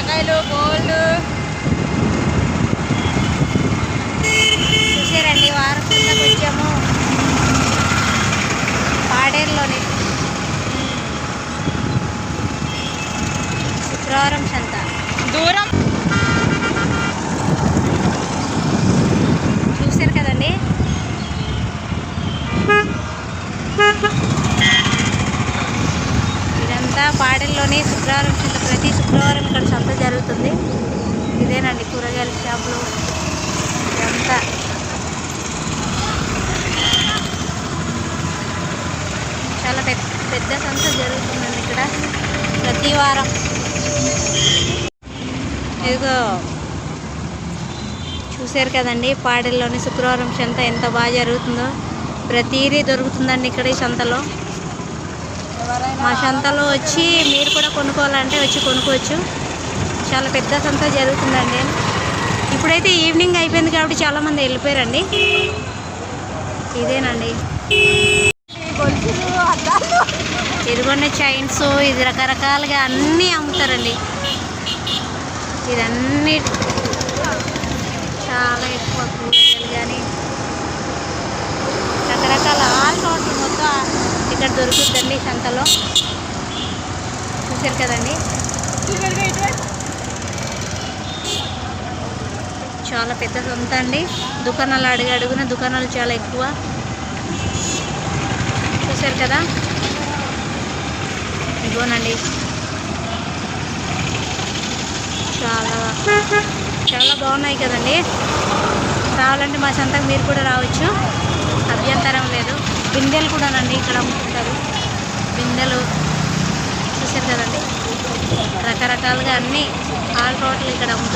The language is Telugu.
పుచ్చకాయలు గోల్డ్ చూసారండి వారం కిందకు వచ్చాము. పాడేరులోని. శుక్రవారం సంత. దూరం చూశారు కదండి పాడెల్లోని శుక్రవారం ప్రతి శుక్రవారం ఇక్కడ సంత జరుగుతుంది. ఇదేనండి కూరగాయల షాపులు. ఇదంతా. చాలా పెద్ద పెద్ద సంత జరుగుతుందండి ఇక్కడ. ప్రతి వారం. ఇదిగో. చూసారు కదండి పాడెల్లోని శుక్రవారం సంత ఎంత బాగా జరుగుతుందో. ప్రతిదీ దొరుకుతుందండి ఇక్కడ ఈ సంతలో. మా సంతలో వచ్చి మీరు కూడా కొనుక్కోవాలంటే వచ్చి కొనుక్కోవచ్చు. చాలా పెద్ద సంత జరుగుతుందండి. ఇప్పుడైతే ఈవినింగ్ అయిపోయింది కాబట్టి చాలామంది వెళ్ళిపోయారండి. ఇదేనండి. గొలుసులు ఇదిగోండి చైన్స్ ఇది రకరకాలుగా అన్నీ అమ్ముతారండి. ఇదన్నీ చాలా ఎక్కువ కూరగాయలు కానీ రకరకాల ఆల్ రోడ్లు మొత్తం ఇక్కడ దొరుకుతుందండి సంతలో. చూసారు కదండి? చాలా పెద్ద సంత అండి. దుకాణాలు అడుగు అడుగున దుకాణాలు చాలా ఎక్కువ. చూసారు కదా? ఇగోనండి చాలా చాలా బాగున్నాయి కదండి. రావాలంటే మా సంతకు మీరు కూడా రావచ్చు. తరం లేదు. బిందెలు కూడానండి ఇక్కడ అమ్ముతుంటారు బిందెలు చూసారు కదండి? రకరకాలుగా అన్నీ ఆల్ టోటల్ ఇక్కడ అమ్ముతారు